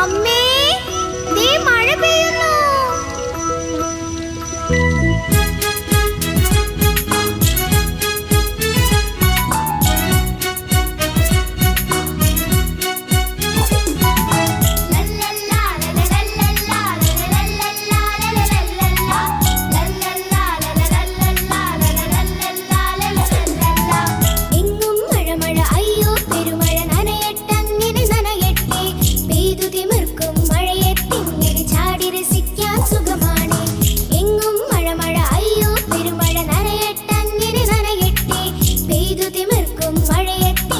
അമ്മേ ദേ മഴയെത്തി